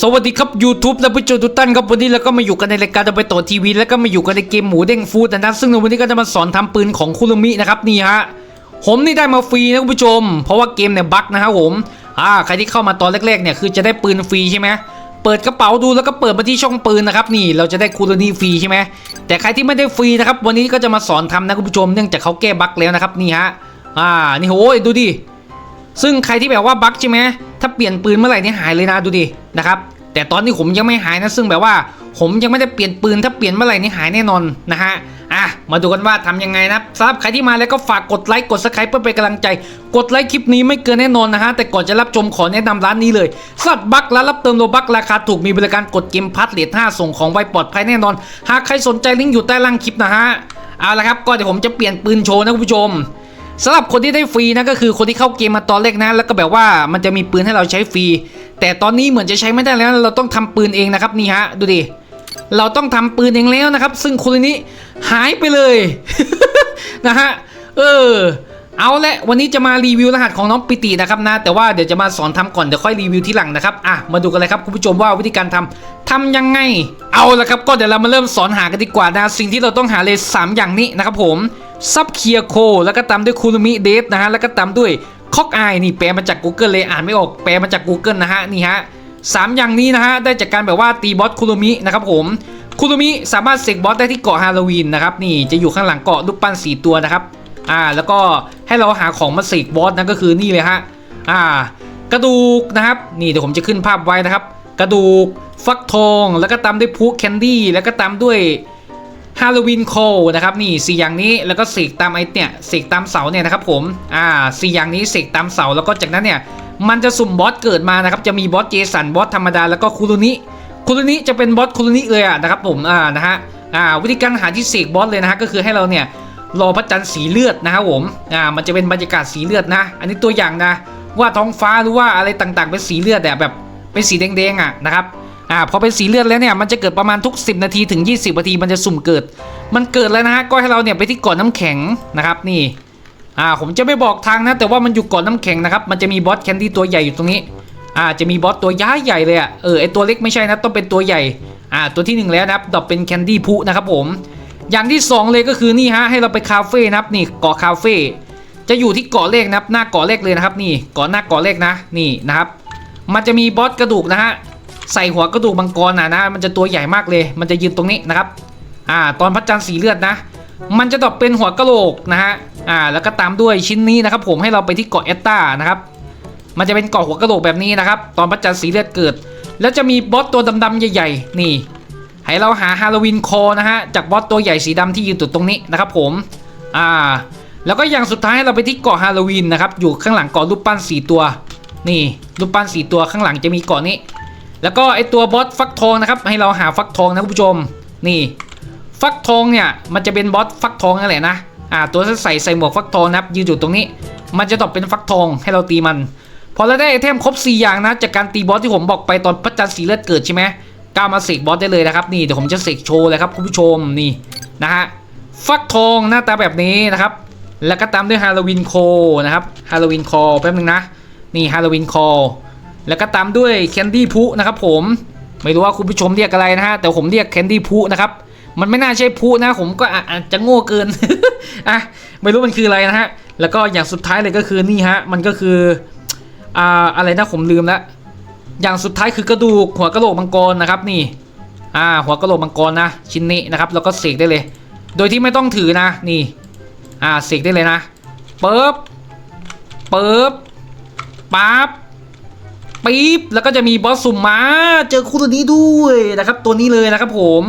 สวัสดีครับ YouTube และผู้ชมทุกท่านครับวันนี้เราก็มาอยู่กันในรายการจะไปต่อทีวี แล้วก็มาอยู่กันในเกมหมูเด้งฟูดนะครับซึ่งในวันนี้ก็จะมาสอนทำปืนของคุรุมินะครับนี่ฮะผมนี่ได้มาฟรีนะคุณผู้ชม เพราะว่าเกมเนี่ยบั๊กนะครับผมอ่าใครที่เข้ามาตอนแรกๆเนี่ยคือจะได้ปืนฟรีใช่ไหมเปิดกระเป๋าดูแล้วก็เปิดมาที่ช่องปืนนะครับนี่เราจะได้คูรุมิฟรีใช่ไหมแต่ใครที่ไม่ได้ฟรีนะครับวันนี้ก็จะมาสอนทำนะคุณผู้ชมเนื่องจากเขาแก้บั๊กแล้วนะครับนี่ฮะอ่านี่โอ้ยดูดิซึ่งใครที่แบบว่าบั๊กใช่ไหม ถ้าเปลี่ยนปืนเมื่อไหร่นี่หายเลยนะดูดินะครับแต่ตอนนี้ผมยังไม่หายนะซึ่งแบบว่า ผมยังไม่ได้เปลี่ยนปืนถ้าเปลี่ยนเมื่อไหร่นี่หายแน่นอนนะฮะอะมาดูกันว่าทำยังไงนะสำหรับใครที่มาแล้วก็ฝากกดไลค์กดซับสไครป์เพื่อเป็นกำลังใจ กดไลค์คลิปนี้ไม่เกินแน่นอนนะฮะแต่ก่อนจะรับชมขอแนะนำร้านนี้เลยสัตบักร้านรับเติมโลบักราคาถูกมีบริการกดเกมพัทเลท5ส่งของไวปลอดภัยแน่นอน หากใครสนใจลิงก์อยู่ใต้ล่างคลิปนะฮะเอาละครับก็เดี๋ยวผมจะเปลี่ยนปืนโชว์นะคุณผู้ชม สำหรับคนที่ได้ฟรีนะก็คือคนที่เข้าเกมมาตอนแรกนะ แล้วก็แบบว่ามันจะมีปืนให้เราใช้ฟรี แต่ตอนนี้เหมือนจะใช้ไม่ได้แล้ว เราต้องทำปืนเองนะครับนี่ฮะดูดิเราต้องทำปืนเองแล้วนะครับ ซึ่งคนนี้หายไปเลยนะฮะเออ เอาละวันนี้จะมารีวิวรหัสของน้องปิตินะครับนะ แต่ว่าเดี๋ยวจะมาสอนทำก่อนเดี๋ยวค่อยรีวิวที่หลังนะครับอะมาดูกันเลยครับคุณผู้ชมว่าวิธีการทำทำยังไง เอาละครับก็เดี๋ยวเรามาเริ่มสอนหากันดีกว่านะสิ่งที่เราต้องหาเลยสามอย่างนี้นะครับผมซับเคียโคแล้วก็ตามด้วยคูรุมิเดฟนะฮะแล้วก็ตามด้วยคอกอายนี่แปลมาจาก Google เลยอ่านไม่ออกแปลมาจาก Google นะฮะนี่ฮะสามอย่างนี้นะฮะได้จากการแบบว่าตีบอสคูรุมินะครับผมคูรุมิสามารถเสกบอสได้ที่เกาะฮาโลวีนนะครับนี่จะอยู่ข้างหลังเกาะรูปปั้นสีตัวนะครับอ่าแล้วก็ ให้เราหาของมาเสกบอสนั่นก็คือนี่เลยฮะอ่ากระดูกนะครับ นี่เดี๋ยวผมจะขึ้นภาพไว้นะครับ กระดูกฟักทองแล้วก็ตามด้วยพุกแคนดี้แล้วก็ตามด้วยฮาโลวีนโคนะครับนี่สี่อย่างนี้แล้วก็เสกตามไอเนี่ยเสกตามเสาเนี่ยนะครับผมอ่าสี่อย่างนี้เสกตามเสาแล้วก็จากนั้นเนี่ยมันจะสุ่มบอสเกิดมานะครับจะมีบอสเจสันบอสธรรมดาแล้วก็คูรุนิคูรุนิจะเป็นบอสคูรุนิเลยอะนะครับผมอ่านะฮะอ่าวิธีการหาที่เสกบอสเลยนะฮะก็คือให้เราเนี่ย รอพระจันทร์สีเลือดนะครับผมอ่ามันจะเป็นบรรยากาศสีเลือดนะ อันนี้ตัวอย่างนะ ว่าท้องฟ้าหรือว่าอะไรต่างๆ เป็นสีเลือดแบบแบบเป็นสีแดงๆอะนะครับอ่าพอเป็นสีเลือดแล้วเนี่ยมันจะเกิดประมาณทุก 10 นาทีถึง 20 นาทีมันจะสุ่มเกิด มันเกิดแล้วนะฮะก็ให้เราเนี่ยไปที่กาะน้ำแข็งนะครับนี่อ่าผมจะไม่บอกทางนะแต่ว่ามันอยู่กาะน้ำแข็งนะครับมันจะมีบอสแคนดี้ตัวใหญ่อยู่ตรงนี้อ่าจะมีบอสตัวย้ายใหญ่เลยอะเออไอตัวเล็กไม่ใช่นะต้องเป็นตัวใหญ่อ่าตัวที่หนึ่งแล้วนะครับดอกเป็นแคนดี้พุนะครับผม อย่างที่ 2 เลยก็คือนี่ฮะให้เราไปคาเฟ่นะครับนี่เกาะคาเฟ่จะอยู่ที่เกาะเลขนะครับหน้าเกาะเลขเลยนะครับนี่เกาะหน้าเกาะเลขนะนี่นะครับ มันจะมีบอสกระดูกนะฮะใส่หัวกระดูกมังกรนะนะมันจะตัวใหญ่มากเลย มันจะยืนตรงนี้นะครับอ่าตอนพระจันทร์สีเลือดนะ มันจะตอบเป็นหัวกะโหลกนะฮะอ่าแล้วก็ตามด้วยชิ้นนี้นะครับ ผมให้เราไปที่เกาะเอตตานะครับมันจะเป็นเกาะหัวกะโหลกแบบนี้นะครับ ตอนพระจันทร์สีเลือดเกิด แล้วจะมีบอสตัวดำๆใหญ่ ๆ นี่ ให้เราหาฮาโลวีนโคนะฮะจากบอสตัวใหญ่สีดำที่ยืนตุดตรงนี้นะครับผมอ่าแล้วก็อย่างสุดท้ายเราไปที่เกาะฮาโลวีนนะครับอยู่ข้างหลังเกาะรูปปั้นสีตัว นี่รูปปั้นสีตัวข้างหลังจะมีเกาะนี้ แล้วก็ไอตัวบอสฟักทองนะครับให้เราหาฟักทองนะคุณผู้ชม นี่ ฟักทองเนี่ยมันจะเป็นบอสฟักทองนั่นแหละนะอ่าตัวที่ใส่ใส่หมวกฟักทองนะครับยืนอยู่ตรงนี้ มันจะตอบเป็นฟักทองให้เราตีมันพอเราได้ไอเทมครบ 4 อย่างนะจากการตีบอสที่ผมบอกไปตอนพระจันทร์สีเลือดเกิดใช่ไหม ก้าวมาเสกบอสได้เลยนะครับนี่เดี๋ยวผมจะเสกโชว์เลยครับคุณผู้ชมนี่นะฮะฟักทองหน้าตาแบบนี้นะครับ แล้วก็ตามด้วยฮาโลวีนโคนะครับฮาโลวีนคอแป๊บนึงนะนี่ฮาโลวีนคอแล้วก็ตามด้วยแคนดี้พุนะครับผมไม่รู้ว่าคุณผู้ชมเรียกอะไรนะฮะแต่ผมเรียกแคนดี้พุนะครับมันไม่น่าใช่พุนะผมก็อาอาจจะโง่เกินอะไม่รู้มันคืออะไรนะฮะแล้วก็อย่างสุดท้ายเลยก็คือนี่ฮะมันก็คืออ่าอะไรนะผมลืมแล้ว อย่างสุดท้ายคือกระดูกหัวกระโหลกมังกรนะครับนี่อ่าหัวกระโหลกมังกรนะชิ้นนี้นะครับแล้วก็เสกได้เลย โดยที่ไม่ต้องถือนะนี่อ่าเสกได้เลยนะเปิบเปิบปั๊บปี๊บแล้วก็จะมีบอสสุ่มมาเจอคู่ตัวนี้ด้วยนะครับ ตัวนี้เลยนะครับ ผม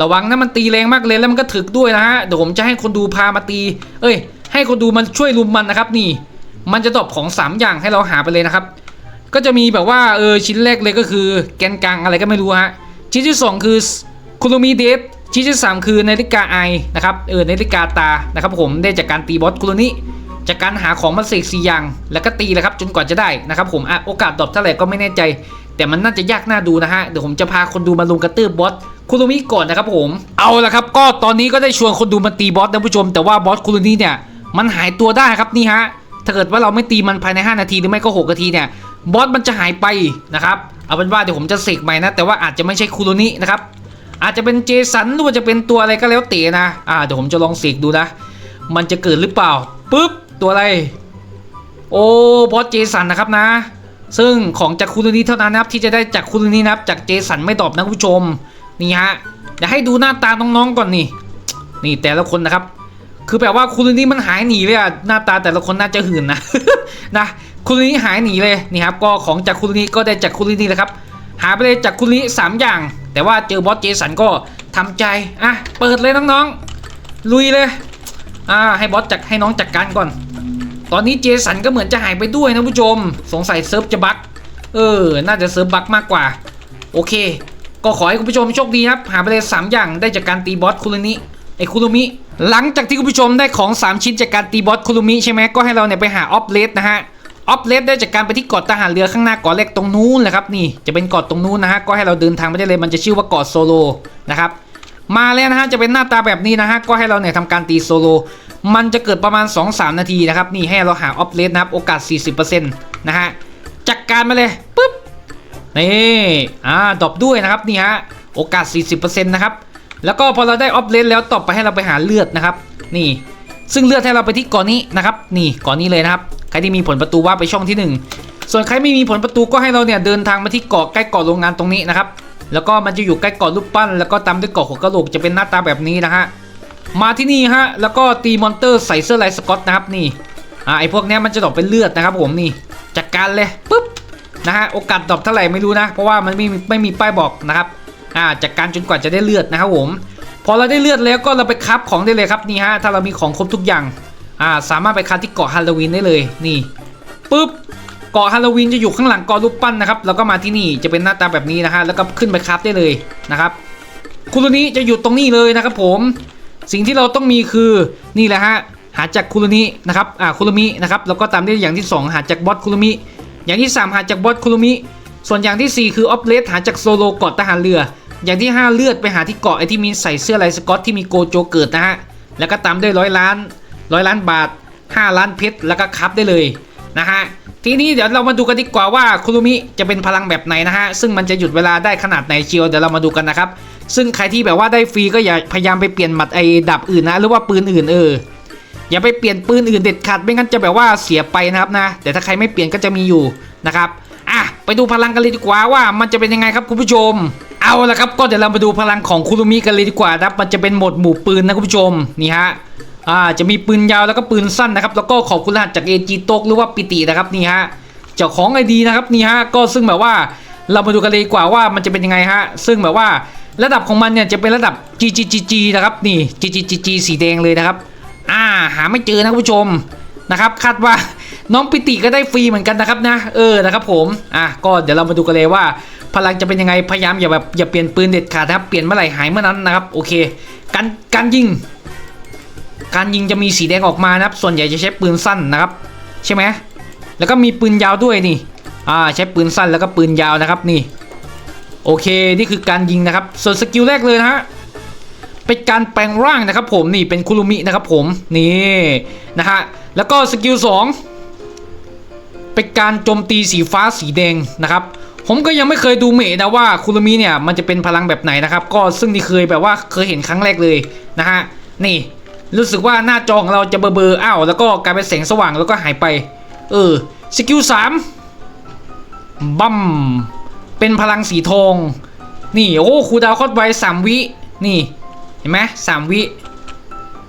ระวังนะมันตีแรงมากเลยแล้วมันก็ถึกด้วยนะฮะเดี๋ยวผมจะให้คนดูพามาตี เอ้ย ให้คนดูมันช่วยลุมมันนะครับ นี่ มันจะตอบของสามอย่างให้เราหาไปเลยนะครับ ก็จะมีแบบว่าเออชิ้นแรกเลยก็คือแกนกลางอะไรก็ไม่รู้ฮะชิ้นที่ 2 คือคุรุมิเดฟชิ้นที่ 3 คือนาฬิกาไอนะครับเออนาฬิกาตานะครับผมได้จากการตีบอสคุรุนิจากการหาของมาเสกสี่อย่างแล้วก็ตีแหละครับจนกว่าจะได้นะครับผมอโอกาสดรอปเท่าไหร่ก็ไม่แน่ใจ แต่มันน่าจะยากน่าดูนะฮะเดี๋ยวผมจะพาคนดูมาลงกระตืบบอสคุรุมิก่อนนะครับผมเอาละครับ ก็ตอนนี้ก็ได้ชวนคนดูมาตีบอสนะผู้ชม แต่ว่าบอสคุรุนิเนี่ยมันหายตัวได้ครับนี่ฮะถ้าเกิดว่าเราไม่ตีมันภายใน 5 นาทีหรือไม่ก็ 6 นาทีเนี่ย บอสมันจะหายไปนะครับเอาเป็นว่าเดี๋ยวผมจะเสกใหม่นะ แต่ว่าอาจจะไม่ใช่คูโรนินะครับอาจจะเป็นเจสันหรือว่าจะเป็นตัวอะไรก็แล้วแต่นะอ่าเดี๋ยวผมจะลองเสกดูนะ มันจะเกิดหรือเปล่าปุ๊บตัวอะไร โอ้บอสเจสันนะครับนะ ซึ่งของจากคูโรนิเท่านั้นนะครับที่จะได้จากคูโรนินะครับจากเจสันไม่ตอบนะคุณผู้ชมนี่ฮะเดี๋ยวให้ดูหน้าตาน้องๆก่อนนี่นี่แต่ละคนนะครับ คือแบบว่าคูโรนิมันหายหนีเลยอะหน้าตาแต่ละคนน่าจะหื่นนะนะ คูโรนิหายหนีเลยนี่ครับก็ของจากคูโรนิก็ได้จากคูโรนิแหละครับหายไปเลยจากคูโรนิสามอย่าง แต่ว่าเจอบอสเจสันก็ทำใจอะเปิดเลยน้องๆ ลุยเลยอ่าให้บอสจัดให้น้องจัดการก่อน ตอนนี้เจสันก็เหมือนจะหายไปด้วยนะผู้ชม สงสัยเซิร์ฟจะบั๊กเออ น่าจะเซิร์ฟบั๊กมากกว่า โอเค ก็ขอให้คุณผู้ชมโชคดีครับ หาไปเลย 3 อย่างได้จากการตีบอสคุรุนิไอคุรุมิ หลังจากที่คุณผู้ชมได้ของ 3 ชิ้นจากการตีบอสคุรุมิใช่ไหมก็ให้เราเนี่ยไปหาออฟเลสนะฮะ ออฟเลสได้จากการไปที่เกาะทหารเรือข้างหน้าเกาะเล็กตรงนู้นแหละครับนี่จะเป็นเกาะตรงนู้นนะฮะก็ให้เราเดินทางไปได้เลยมันจะชื่อว่าเกาะโซโลนะครับมาแล้วนะฮะจะเป็นหน้าตาแบบนี้นะฮะก็ให้เราเนี่ยทำการตีโซโลมันจะเกิดประมาณ 2-3 นาทีนะครับนี่ให้เราหาออฟเลสนะครับโอกาส 40%นะฮะจัดกการมาเลยปุ๊บนี่อ่าดอปด้วยนะครับนี่ฮะโอกาส 40%นะครับแล้วก็พอเราได้ออฟเลสแล้วต่อไปให้เราไปหาเลือดนะครับนี่ ซึ่งเลือดให้เราไปที่เก่อนนี้นะครับนี่เก่อนนี้เลยนะครับ ใครที่มีผลประตูว่าไปช่องที่หนึ่งส่วนใครไม่มีผลประตูก็ให้เราเนี่ยเดินทางมาที่เกาะใกล้เกาะโรงงานตรงนี้นะครับแล้วก็มันจะอยู่ใกล้เกาะรูปปั้น แล้วก็ตามด้วยเกาะหัวกะโหลกจะเป็นหน้าตาแบบนี้นะฮะมาที่นี่ฮะแล้วก็ตีมอนเตอร์ใส่เสื้อลายสกอตนะครับนี่อ่าไอพวกเนี้ยมันจะดรอปเป็นเลือดนะครับผมนี่จัดการเลยปุ๊บนะฮะโอกาสดรอปเท่าไหร่ไม่รู้นะ เพราะว่ามันไม่มีไม่มีป้ายบอกนะครับอ่าจัดการจนกว่าจะได้เลือดนะครับผมพอเราได้เลือดแล้วก็เราไปคราฟของได้เลยครับนี่ฮะถ้าเรามีของครบทุกอย่าง อ่าสามารถไปคราที่เกาะฮาโลวีนได้เลยนี่ปุ๊บเกาะฮาโลวีนจะอยู่ข้างหลังกาะรูปปั้นนะครับแล้วก็มาที่นี่จะเป็นหน้าตาแบบนี้นะฮะแล้วก็ขึ้นไปคราฟได้เลยนะครับคุรุนิจะอยู่ตรงนี้เลยนะครับผมสิ่งที่เราต้องมีคือนี่แหละฮะหาจากคุรุนินะครับอ่าคุรุมินะครับแล้วก็ตามด้วยอย่างที่ 2 หาจากบอสคุรุมิอย่างที่ 3 หาจากบอสคุรุมิส่วนอย่างทีสี่4 คือออฟเลสหาจากโซโลเกาะทหารเรือ อย่างที่ 5 เลือดไปหาที่เกาะไอที่มีใส่เสื้อลายสกอตที่มีโกโจเกิดนะฮะแล้วก็ตามด้วยร้อยล้าน ร้อยล้านบาท 5 ล้านเพชรแล้วก็คับได้เลยนะฮะทีนี้เดี๋ยวเรามาดูกันดีกว่าว่าคุรุมิจะเป็นพลังแบบไหนนะฮะซึ่งมันจะหยุดเวลาได้ขนาดไหนเชียวเดี๋ยวเรามาดูกันนะครับซึ่งใครที่แบบว่าได้ฟรีก็อย่าพยายามไปเปลี่ยนหมัดไอ้ดับอื่นนะ หรือว่าปืนอื่นเอออย่าไปเปลี่ยนปืนอื่นเด็ดขาดไม่งั้นจะแบบว่าเสียไปนะครับนะ แต่ถ้าใครไม่เปลี่ยนก็จะมีอยู่นะครับอะไปดูพลังกันเลยดีกว่าว่ามันจะเป็นยังไงครับคุณผู้ชม เอาละครับก็เดี๋ยวเรามาดูพลังของคุรุมิกันเลยดีกว่านะครับมันจะเป็นหมดหมู่ปืนนะคุณผู้ชมนี่ฮะ อ่าจะมีปืนยาวแล้วก็ปืนสั้นนะครับ แล้วก็ขอบคุณรหัสจากเอจีโตกหรือว่าปิตินะครับนี่ฮะเจ้าของไอดีนะครับนี่ฮะก็ซึ่งแบบว่าเรามาดูกันเลยกว่าว่ามันจะเป็นยังไงฮะซึ่งแบบว่าระดับของมันเนี่ยจะเป็นระดับ GGGG นะครับนี่ GGGG สีแดงเลยนะครับอ่าหาไม่เจอนะคุณผู้ชมนะครับคาดว่าน้องปิติก็ได้ฟรีเหมือนกันนะครับนะเออนะครับผมอะก็เดี๋ยวเรามาดูกันเลยว่า พลังจะเป็นยังไงพยายามอย่าแบบอย่าเปลี่ยนปืนเด็ดขาดนะครับเปลี่ยนเมื่อไหร่หายเมื่อนั้นนะครับโอเคการการยิง การยิงจะมีสีแดงออกมานะครับ ส่วนใหญ่จะใช้ปืนสั้นนะครับ ใช่ไหมแล้วก็มีปืนยาวด้วยนี่ อ่าใช้ปืนสั้นแล้วก็ปืนยาวนะครับนี่ โอเคนี่คือการยิงนะครับ ส่วนสกิลแรกเลยนะฮะเป็นการแปลงร่างนะครับผมนี่เป็นคุรุมินะครับผมนี่นะฮะแล้วก็สกิลสองเป็นการโจมตีสีฟ้าสีแดงนะครับ ผมก็ยังไม่เคยดูเมะนะว่าคุรุมิเนี่ยมันจะเป็นพลังแบบไหนนะครับ ก็ซึ่งนี่เคยแบบว่าเคยเห็นครั้งแรกเลยนะฮะนี่ รู้สึกว่าหน้าจอของเราจะเบลอๆอ้าวแล้วก็กลายเป็นแสงสว่างแล้วก็หายไป เออสกิลสามบัมเป็นพลังสีทอง นี่โอ้ครูดาวคอดไวสามวินี่เห็นไหมสามวิ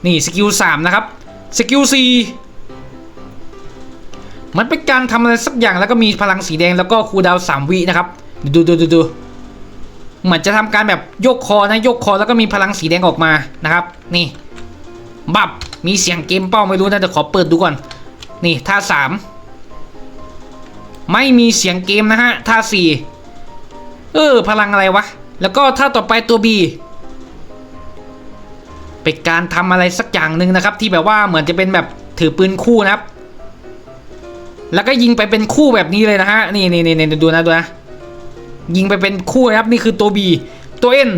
นี่สกิลสามนะครับสกิลสี่มันเป็นการทำอะไรสักอย่างแล้วก็มีพลังสีแดงแล้วก็ครูดาวสามวินะครับดูดูดูดูเหมือนจะทำการแบบโยกคอนะโยกคอแล้วก็มีพลังสีแดงออกมานะครับ นี่ บับ มีเสียงเกมเป้าไม่รู้นะแต่ขอเปิดดูก่อน นี่ท่าสามไม่มีเสียงเกมนะฮะ ท่าสี่เออ พลังอะไรวะ แล้วก็ถ้าต่อไปตัว B เป็นการทำอะไรสักอย่างหนึ่งนะครับ ที่แบบว่าเหมือนจะเป็นแบบถือปืนคู่นะครับ แล้วก็ยิงไปเป็นคู่แบบนี้เลยนะฮะ นี่นี่นี่ดูนะดูนะ ยิงไปเป็นคู่นะครับ นี่คือตัว B ตัว N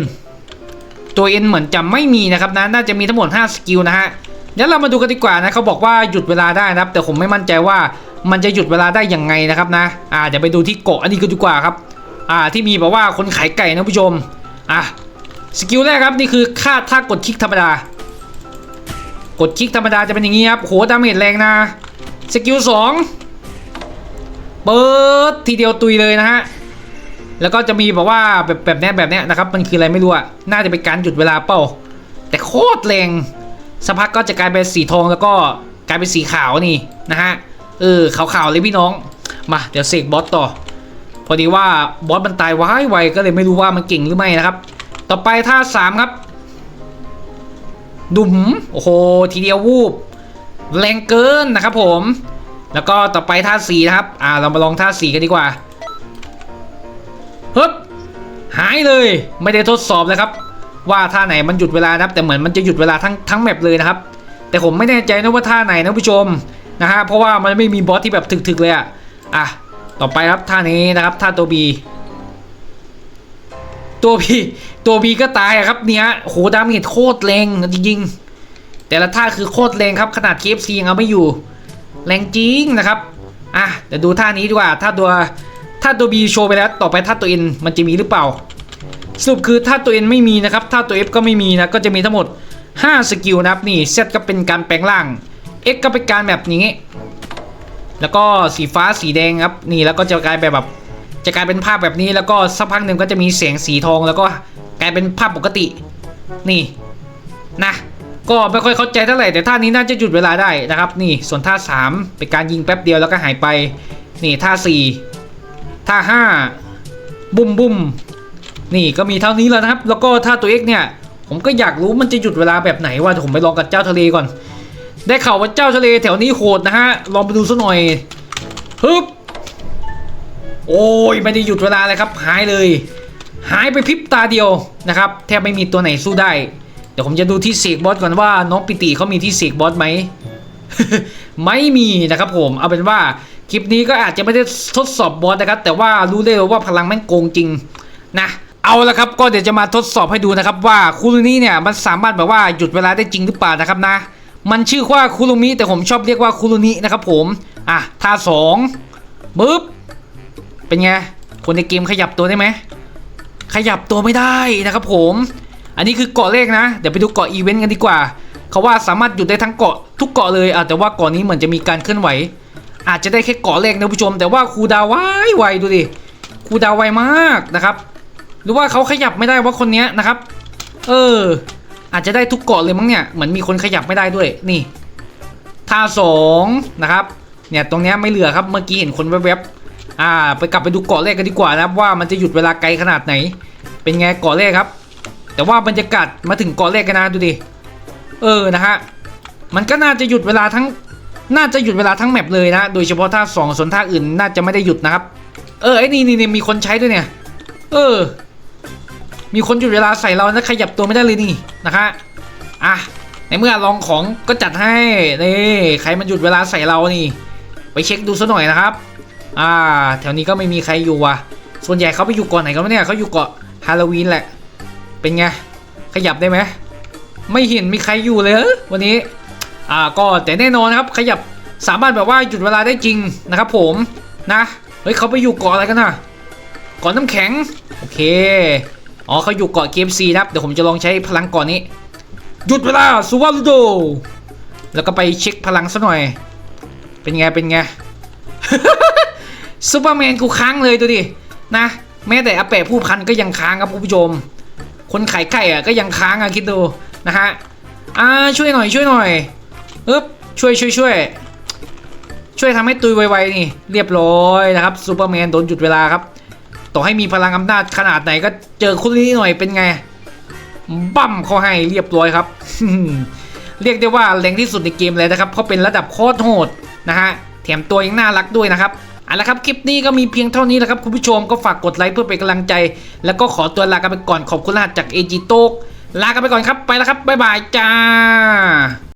ตัว N เหมือนจะไม่มีนะครับนะน่าจะมีทั้งหมด 5 สกิลนะฮะเดี๋ยวเรามาดูกันดีกว่านะเขาบอกว่าหยุดเวลาได้นะครับ แต่ผมไม่มั่นใจว่ามันจะหยุดเวลาได้ยังไงนะครับนะอ่าเดี๋ยวไปดูที่เกาะอันนี้ก็ดีกว่าครับอ่าที่มีแบบว่าคนขายไก่นะผู้ชมอะสกิลแรกครับนี่คือค่าถ้ากดคลิกธรรมดากดคลิกธรรมดาจะเป็นอย่างนี้ครับโหดาเมจแรงนะสกิลสองเปิดทีเดียวตุยเลยนะฮะ แล้วก็จะมีแบบว่าแบบแบบนี้แบบนี้นะครับ มันคืออะไรไม่รู้อะน่าจะเป็นการหยุดเวลาเป้าแต่โคตรแรงสักพักก็จะกลายเป็นสีทองแล้วก็กลายเป็นสีขาวนี่นะฮะ เออขาวๆเลยพี่น้อง มาเดี๋ยวเสกบอสต่อ พอดีว่าบอสมันตายไวไวก็เลยไม่รู้ว่ามันเก่งหรือไม่นะครับ ต่อไปท่าสามครับ ดุมโอ้โหทีเดียววูบ แรงเกินนะครับผม แล้วก็ต่อไปท่าสี่นะครับ อ่าเรามาลองท่าสี่กันดีกว่า ฮึบหายเลยไม่ได้ทดสอบเลยครับ ว่าท่าไหนมันหยุดเวลานะครับแต่เหมือนมันจะหยุดเวลาทั้งทั้งแมปเลยนะครับ แต่ผมไม่แน่ใจนะว่าท่าไหนนะผู้ชมนะฮะเพราะว่ามันไม่มีบอสที่แบบถึกๆเลยอะอะต่อไปครับท่านี้นะครับท่าตัวบีตัวบีตัวบีก็ตายครับเนี่ยโหดาเมจโคตรแรงจริงๆ แต่ละท่าคือโคตรแรงครับขนาด KFC ยังเอาไม่อยู่ แรงจริงนะครับอะเดี๋ยวดูท่านี้ดีกว่าท่าตัว ท่าตัว B โชว์ไปแล้วต่อไปท่าตัว N มันจะมีหรือเปล่า สรุปคือท่าตัว N ไม่มีนะครับท่าตัว F ก็ไม่มีนะ ก็จะมีทั้งหมด 5 สกิลนะครับนี่ Z ก็เป็นการแปลงร่าง X ก็เป็นการแบบนี้ แล้วก็สีฟ้าสีแดงครับนี่แล้วก็จะกลายแบบแบบจะกลายเป็นภาพแบบนี้แล้วก็สักพักหนึ่งก็จะมีแสงสีทองแล้วก็กลายเป็นภาพปกติ นี่นะก็ไม่ค่อยเข้าใจเท่าไหร่แต่ท่านี้น่าจะหยุดเวลาได้นะครับ นี่ส่วนท่า 3 เป็นการยิงแป๊บเดียวแล้วก็หายไป นี่ท่า 4 ท่า5บุ้มบุ้มนี่ก็มีเท่านี้แล้วนะครับ แล้วก็ท่าตัว X เนี่ย ผมก็อยากรู้มันจะหยุดเวลาแบบไหนว่าผมไปลองกับเจ้าทะเลก่อน ได้ข่าวว่าเจ้าทะเลแถวนี้โหดนะฮะ ลองไปดูซะหน่อยฮึบโอ้ยไม่ได้หยุดเวลาเลยครับ หายเลย หายไปพริบตาเดียวนะครับ แทบไม่มีตัวไหนสู้ได้ เดี๋ยวผมจะดูที่เสกบอสก่อนว่าน้องปิติเขามีที่เสกบอสไหมไม่มีนะครับผมเอาเป็นว่า คลิปนี้ก็อาจจะไม่ได้ทดสอบบอสนะครับ แต่ว่ารู้ได้เลยว่าพลังแม่งโกงจริงนะเอาละครับก็เดี๋ยวจะมาทดสอบให้ดูนะครับ ว่าคูรุนี้เนี่ยมันสามารถแบบว่าหยุดเวลาได้จริงหรือเปล่านะครับนะ มันชื่อว่าคูรุมิแต่ผมชอบเรียกว่าคูรุนินะครับผมอะท่าสองบึ๊บเป็นไงคนในเกมขยับตัวได้ไหมขยับตัวไม่ได้นะครับผม อันนี้คือเกาะเลขนะ เดี๋ยวไปดูเกาะอีเวนต์กันดีกว่า เขาว่าสามารถหยุดได้ทั้งเกาะทุกเกาะเลยอะแต่ว่าเกาะนี้เหมือนจะมีการเคลื่อนไหว อาจจะได้แค่เกาะเลขนะผู้ชม แต่ว่าครูดาวไวไวดูดิครูดาวไวมากนะครับ หรือว่าเขาขยับไม่ได้ว่าคนนี้นะครับ เออ อาจจะได้ทุกเกาะเลยมั้งเนี่ยเหมือนมีคนขยับไม่ได้ด้วยนี่ท่าสองนะครับเนี่ยตรงนี้ไม่เหลือครับเมื่อกี้เห็นคนแวบๆอ่า ไปกลับไปดูเกาะแรกกันดีกว่านะครับว่ามันจะหยุดเวลาไกลขนาดไหน เป็นไงเกาะแรกครับ แต่ว่าบรรยากาศมาถึงเกาะแรกกันนะดูดิเออนะฮะมันก็น่าจะหยุดเวลาทั้ง น่าจะหยุดเวลาทั้งแมปเลยนะ โดยเฉพาะท่าสองส่วนท่าอื่นน่าจะไม่ได้หยุดนะครับ เออไอ้นี่นี่มีคนใช้ด้วยเนี่ย เออ มีคนหยุดเวลาใส่เรานะขยับตัวไม่ได้เลยนี่นะคะอะในเมื่อลองของก็จัดให้นี่ใครมันหยุดเวลาใส่เรานี่ ไปเช็คดูซะหน่อยนะครับ อ่า แถวนี้ก็ไม่มีใครอยู่ว่ะ ส่วนใหญ่เขาไปอยู่เกาะไหนกันเนี่ยเขาอยู่เกาะฮาโลวีนแหละ เป็นไงขยับได้ไหมไม่เห็นมีใครอยู่เลยวันนี้ อ่าก็แต่แน่นอนนะครับขยับสามารถแบบว่าหยุดเวลาได้จริงนะครับ ผมนะเฮ้ยเขาไปอยู่เกาะอะไรกันน่ะเกาะน้ำแข็งโอเคอ๋อเขาอยู่เกาะเกมซีนะครับเดี๋ยวผมจะลองใช้พลังเกาะนี้ หยุดเวลาสุวารุโดแล้วก็ไปเช็คพลังซะหน่อย เป็นไงเป็นไงซูเปอร์แมนกูค้างเลยดูดินะแม้แต่อาแปะผู้พันก็ยังค้างครับคุณผู้ชม คนขายไก่อะก็ยังค้างอะคิดดูนะฮะอ่าช่วยหน่อยช่วยหน่อย อึ๊บช่วยช่วยช่วยช่วยทำให้ตุยไวๆนี่ เรียบร้อยนะครับซูเปอร์แมนโดนหยุดเวลาครับ ต่อให้มีพลังอำนาจขนาดไหนก็เจอคุณนี้หน่อยเป็นไง บั้มเขาให้เรียบร้อยครับ เรียกได้ว่าแรงที่สุดในเกมเลยนะครับเพราะเป็นระดับโคตรโหดนะฮะแถมตัวยังน่ารักด้วยนะครับเอาละครับ คลิปนี้ก็มีเพียงเท่านี้แหละครับคุณผู้ชมก็ฝากกดไลค์เพื่อเป็นกำลังใจ แล้วก็ขอตัวลากันไปก่อนขอบคุณรหัสจากเอจิโตกลากันไปก่อนครับไปแล้วครับบ๊ายบายจ้า